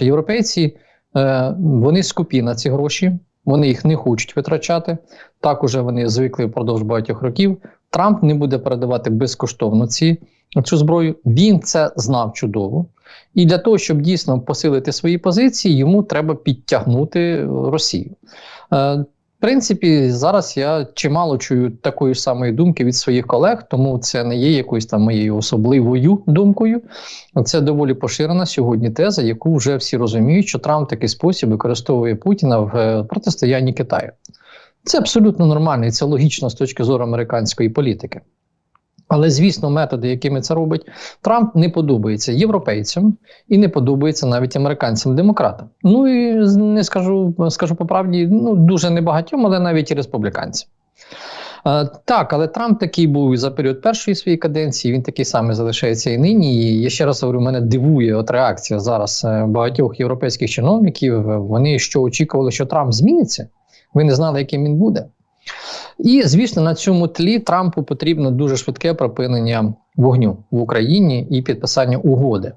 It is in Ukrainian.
По-перше, європейці е, вони скупі на ці гроші, вони їх не хочуть витрачати. Так уже вони звикли впродовж багатьох років. Трамп не буде передавати безкоштовно ці, цю зброю. Він це знав чудово. І для того, щоб дійсно посилити свої позиції, йому треба підтягнути Росію. Принципі, зараз я чимало чую такої ж самої думки від своїх колег, тому це не є якоюсь там моєю особливою думкою. Це доволі поширена сьогодні теза, яку вже всі розуміють, що Трамп такий спосіб використовує Путіна в е, протистоянні Китаю. Це абсолютно нормально і це логічно з точки зору американської політики. Але, звісно, методи, якими це робить Трамп, не подобається європейцям і не подобається навіть американцям-демократам. Ну і не скажу, скажу по правді, ну дуже небагатьом, але навіть і республіканцям. Е, так, але Трамп такий був і за період першої своєї каденції. Він такий самий залишається і нині. І я ще раз говорю, мене дивує от реакція зараз е, багатьох європейських чиновників. Вони що очікували, що Трамп зміниться. Ви не знали, яким він буде. І звісно, на цьому тлі Трампу потрібно дуже швидке припинення вогню в Україні і підписання угоди.